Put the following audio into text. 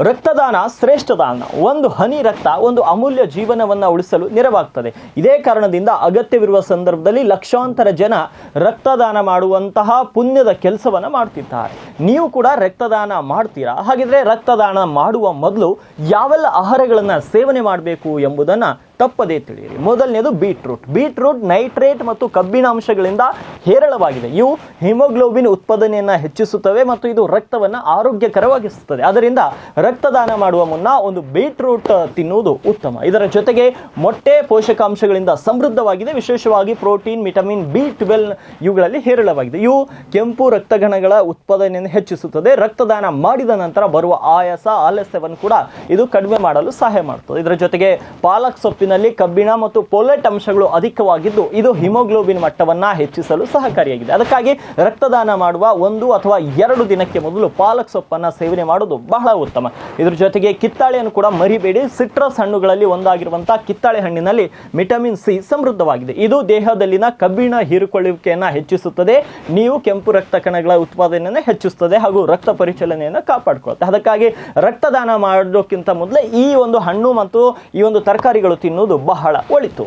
ರಕ್ತದಾನ ಶ್ರೇಷ್ಠದಾನ, ಒಂದು ಹನಿ ರಕ್ತ, ಒಂದು ಅಮೂಲ್ಯ ಜೀವನವನ್ನು ಉಳಿಸಲು ನೆರವಾಗ್ತದೆ. ಇದೇ ಕಾರಣದಿಂದ ಅಗತ್ಯವಿರುವ ಸಂದರ್ಭದಲ್ಲಿ ಲಕ್ಷಾಂತರ ಜನ ರಕ್ತದಾನ ಮಾಡುವಂತಹ ಪುಣ್ಯದ ಕೆಲಸವನ್ನು ಮಾಡ್ತಿದ್ದಾರೆ. ನೀವು ಕೂಡ ರಕ್ತದಾನ ಮಾಡ್ತೀರಾ? ಹಾಗಿದ್ರೆ ರಕ್ತದಾನ ಮಾಡುವ ಮೊದಲು ಯಾವೆಲ್ಲ ಆಹಾರಗಳನ್ನು ಸೇವನೆ ಮಾಡಬೇಕು ಎಂಬುದನ್ನು ತಪ್ಪದೇ ತಿಳಿಯಿರಿ. ಮೊದಲನೇದು ಬೀಟ್ರೂಟ್. ಬೀಟ್ರೂಟ್ ನೈಟ್ರೇಟ್ ಮತ್ತು ಕಬ್ಬಿಣಾಂಶಗಳಿಂದ ಹೇರಳವಾಗಿದೆ. ಇವು ಹಿಮೋಗ್ಲೋಬಿನ್ ಉತ್ಪಾದನೆಯನ್ನು ಹೆಚ್ಚಿಸುತ್ತವೆ ಮತ್ತು ಇದು ರಕ್ತವನ್ನು ಆರೋಗ್ಯಕರವಾಗಿಸುತ್ತದೆ. ಅದರಿಂದ ರಕ್ತದಾನ ಮಾಡುವ ಮುನ್ನ ಒಂದು ಬೀಟ್ರೂಟ್ ತಿನ್ನುವುದು ಉತ್ತಮ. ಇದರ ಜೊತೆಗೆ ಮೊಟ್ಟೆ ಪೋಷಕಾಂಶಗಳಿಂದ ಸಮೃದ್ಧವಾಗಿದೆ. ವಿಶೇಷವಾಗಿ ಪ್ರೋಟೀನ್, ವಿಟಮಿನ್ ಬಿ ಟ್ವೆಲ್ ಇವುಗಳಲ್ಲಿ ಹೇರಳವಾಗಿದೆ. ಇವು ಕೆಂಪು ರಕ್ತಗಣಗಳ ಉತ್ಪಾದನೆಯನ್ನು ಹೆಚ್ಚಿಸುತ್ತದೆ. ರಕ್ತದಾನ ಮಾಡಿದ ನಂತರ ಬರುವ ಆಯಾಸ, ಆಲಸ್ಯವನ್ನು ಕೂಡ ಇದು ಕಡಿಮೆ ಮಾಡಲು ಸಹಾಯ ಮಾಡುತ್ತದೆ. ಇದರ ಜೊತೆಗೆ ಪಾಲಕ್ ಸೊಪ್ಪಿನಲ್ಲಿ ಕಬ್ಬಿಣ ಮತ್ತು ಪೊಲೆಟ್ ಅಂಶಗಳು ಅಧಿಕವಾಗಿದ್ದು, ಇದು ಹಿಮೋಗ್ಲೋಬಿನ್ ಮಟ್ಟವನ್ನ ಹೆಚ್ಚಿಸಲು ಸಹಕಾರಿಯಾಗಿದೆ. ಅದಕ್ಕಾಗಿ ರಕ್ತದಾನ ಮಾಡುವ ಒಂದು ಅಥವಾ ಎರಡು ದಿನಕ್ಕೆ ಮೊದಲು ಪಾಲಕ್ ಸೊಪ್ಪನ್ನ ಸೇವನೆ ಮಾಡೋದು ಬಹಳ ಉತ್ತಮ. ಇದರ ಜೊತೆಗೆ ಕಿತ್ತಾಳೆಯನ್ನು ಕೂಡ ಮರಿಬೇಡಿ. ಸಿಟ್ರಸ್ ಹಣ್ಣುಗಳಲ್ಲಿ ಒಂದಾಗಿರುವಂತಹ ಕಿತ್ತಾಳೆ ಹಣ್ಣಿನಲ್ಲಿ ವಿಟಮಿನ್ ಸಿ ಸಮೃದ್ಧವಾಗಿದೆ. ಇದು ದೇಹದಲ್ಲಿನ ಕಬ್ಬಿಣ ಹೀರಿಕೊಳ್ಳುವಿಕೆಯನ್ನ ಹೆಚ್ಚಿಸುತ್ತದೆ. ನೀವು ಕೆಂಪು ರಕ್ತ ಕಣಗಳ ಉತ್ಪಾದನೆಯನ್ನು ಹೆಚ್ಚಿಸುತ್ತದೆ ಹಾಗೂ ರಕ್ತ ಪರಿಚಲನೆಯನ್ನು ಕಾಪಾಡಿಕೊಳ್ಳುತ್ತೆ ಅದಕ್ಕಾಗಿ ರಕ್ತದಾನ ಮಾಡೋಕ್ಕಿಂತ ಮೊದಲೇ ಈ ಒಂದು ಹಣ್ಣು ಮತ್ತು ಈ ಒಂದು ತರಕಾರಿಗಳು ತಿನ್ನುವುದು ಬಹಳ ಒಳಿತು.